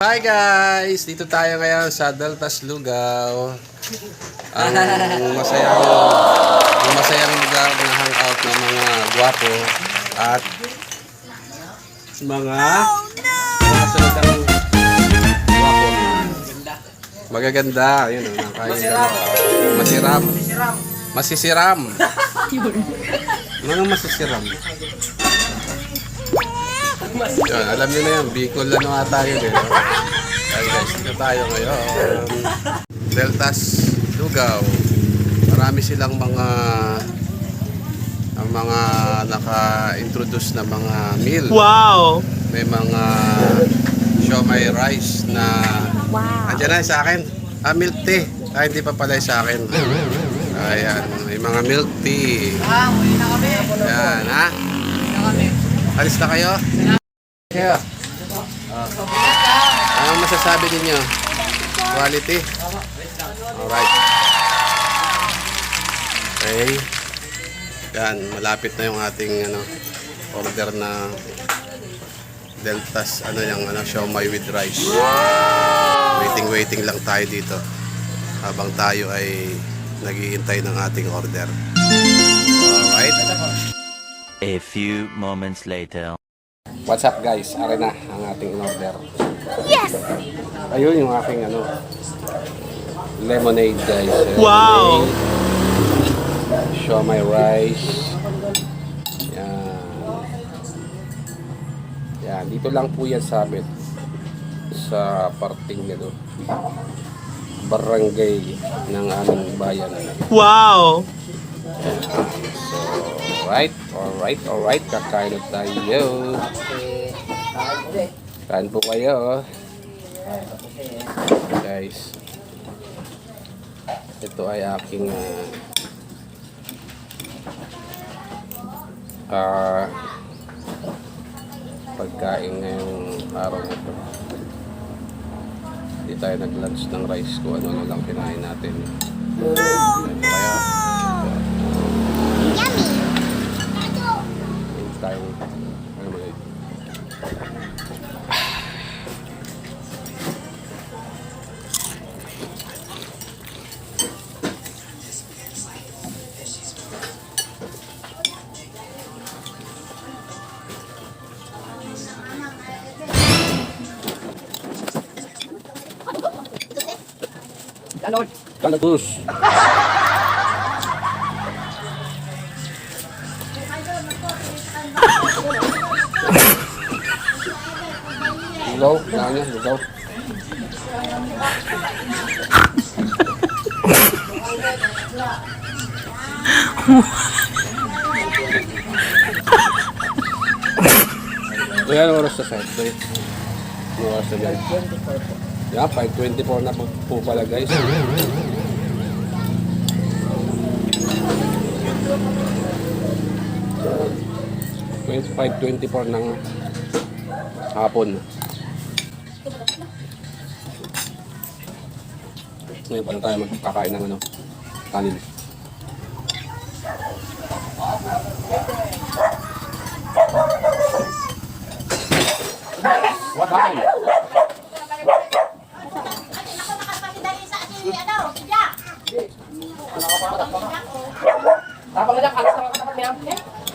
Hi guys! Dito tayo ngayon sa Deltas Lugaw. Ang masayang ang masayang lugar na hangout ng mga gwapo at mga mga salutang gwapo. Magaganda. Ayun o. Masiram. Masiram. Masisiram. Mga masisiram. Yan, alam niyo na yan, Bicol ano ata yun eh. Ayan guys, dito tayo ngayon. Deltas Lugaw. Marami silang mga ang mga naka-introduce na mga meal. Wow! May mga siomay rice na Wow. Andiyan na sa akin. Ah, milk tea. Ah, hindi pa pala sa akin. Ayan, may mga milk tea. Ah, huli na kami. Ayan, ha? Na. Alis na kayo? Kaya. Ah. Anong masasabi ninyo? Quality? Alright. Okay. Yan, malapit na yung ating ano, order na Deltas, ano yung ano, siomay with rice. Waiting, waiting lang tayo dito. Habang tayo ay naghihintay ng ating order. Alright. A few moments later. What's up guys? Ari na ang ating in-order. Yes! Ayun yung aking ano lemonade guys. Wow! Lemonade. Show my rice. Yan. Yan. Dito lang po yan sa amin. Sa parting ano. Barangay ng aming bayan. Wow! Alright, alright, alright. Kakain na tayo. Kain po kayo. Guys. Ito ay aking ah, pagkain ngayong araw ito. Hindi tayo nag-lunch ng rice kung ano na lang kinain natin. Oh, no! Ganon. Kalagus! Lugaw, niya, lugaw. Yan, oras sa. Ito Ano oras na yan? Yeah, 5.24 na po, pala guys. Twenty-five, twenty-four ng hapon. Ngayon pala tayo magkakain ng ano, kanin. What happened?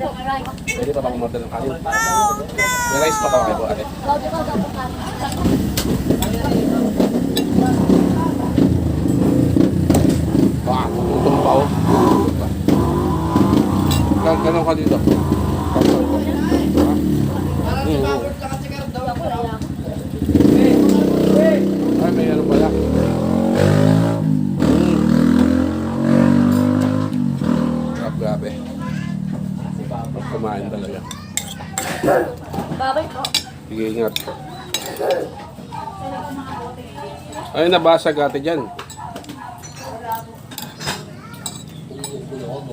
Pwede pa ba umorder ng kanin? May rice pa ba kayo ate? Ah, tutong pa oh. Gan- Ganon ka dito. Sige, ingat. Ay, nabasag ate dyan.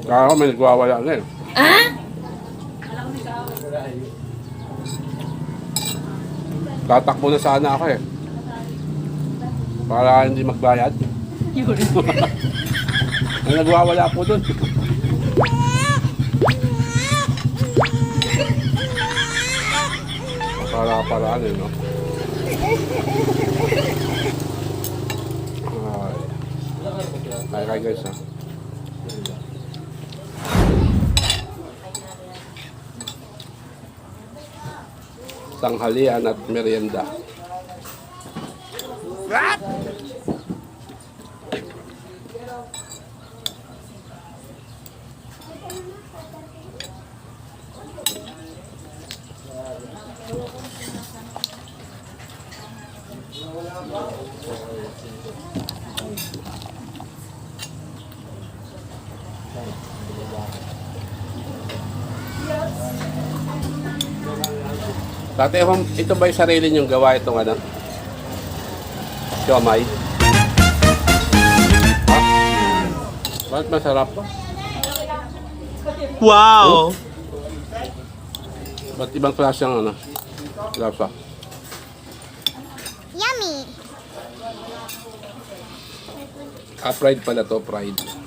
Kaya ko may nagwawala na eh. Tatakbo na sana ako eh. Para hindi magbayad. Ang nagwawala po dun. Para para ano no? Ay. Ay, kay guys ha. Tanghalian at merienda. Dati, hum, ito ba yung sarili niyong gawa itong ano? Siomay? Ha? Bakit masarap pa? Wow! Ba't ibang klase ang ano? Lasa. Yummy. Ah, fried pala to, fried.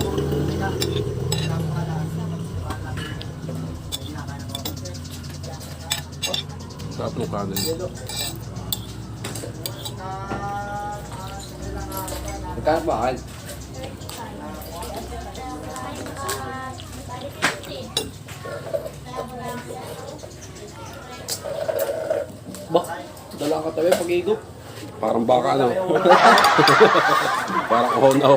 ng kanin. Magkano ba? Al? Ba? Dala ka tayo pag-igop. Parang baka ano. Parang ohon na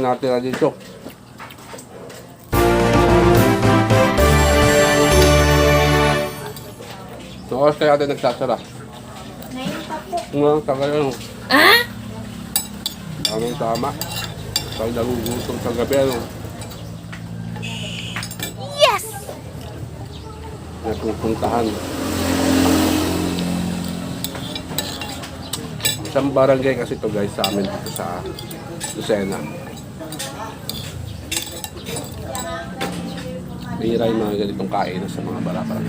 Na dito. Sa oras kaya natin nagsasara. Ngayon pa po. Nga, tagal ano. Ah? Tamang tama. Tayo nagugutom sa gabi ano. Yes! na pupuntahan. Isang barangay kasi to guys sa amin dito sa Lucena. Bihira yung mga ganitong kain sa mga barabarang.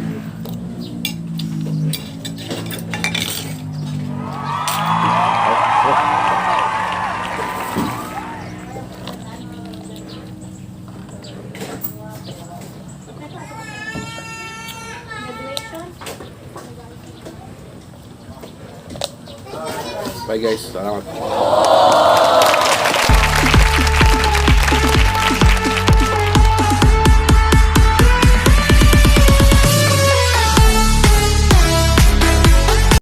Bye guys, salamat.